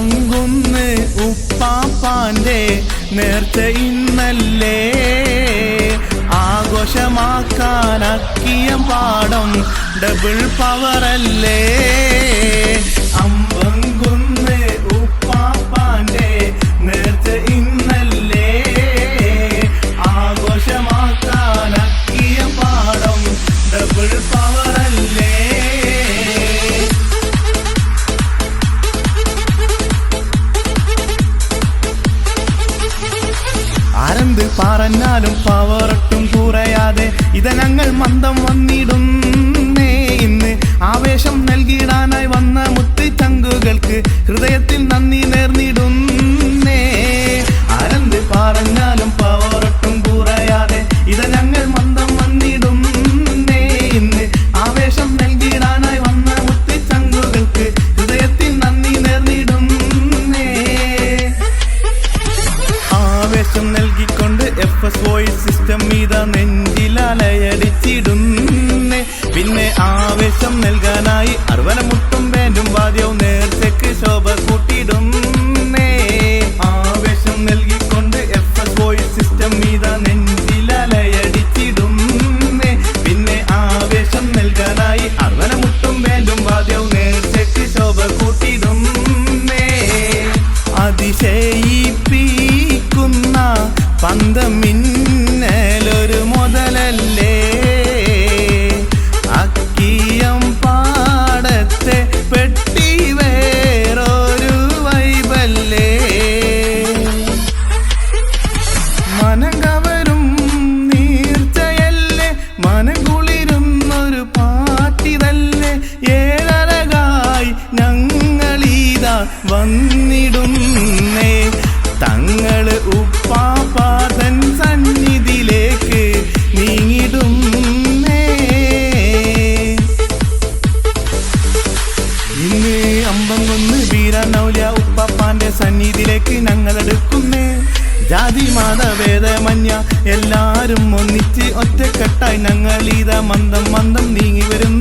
ഉറങ്ങുന്ന് ഉപ്പാപ്പാന്റെ നേർത്തെ ഇന്നല്ലേ? ആഘോഷമാക്കാനക്കിയ പാടം ഡബിൾ പവറല്ലേ ആരെന്ത് പറഞ്ഞാലും പവറൊട്ടും കുറയാതെ ഇതനങ്ങൾ മന്ദം വന്നിടുന്നേ ഇന്ന്. ആവേശം നൽകിയിടാനായി വന്ന മുത്തി ചങ്കുകൾക്ക് ഹൃദയത്തിൽ നൽകിക്കൊണ്ട് എഫ് എസ് വോയിസ് സിസ്റ്റം മീത നെഞ്ചിലലയടിച്ചിടുന്നേ പിന്നെ ആവേശം നൽകാനായി അറുവനമുട്ടും വേണ്ടും വാദ്യവും നേർച്ചയ്ക്ക് ശോഭ കൂട്ടിയിടുന്നേ ആവേശം നൽകിക്കൊണ്ട് എഫ് എസ് വോയിസ് സിസ്റ്റം മീത നെഞ്ചിലലയടിച്ചിടുന്നേ പന്തമിന്നലൊരു മുതലല്ലേ? അക്കിയം പാടത്തെ പെട്ടി വേറൊരു വൈബല്ലേ? മനം നീർച്ചയല്ലേ? മനം കുളിരുന്നൊരു പാട്ടിതല്ലേ? ഏഴരകായി ഞങ്ങളീതാ വന്നിടുന്നേ. തങ്ങൾ സന്നിധിയിലേക്ക് ഞങ്ങൾ എടുക്കുന്നേ ജാതി മാത വേദമഞ്ഞ എല്ലാരും ഒന്നിച്ച് ഒറ്റക്കെട്ടായി ഞങ്ങൾ ഇതാ മന്ദം മന്ദം നീങ്ങി വരുന്നു.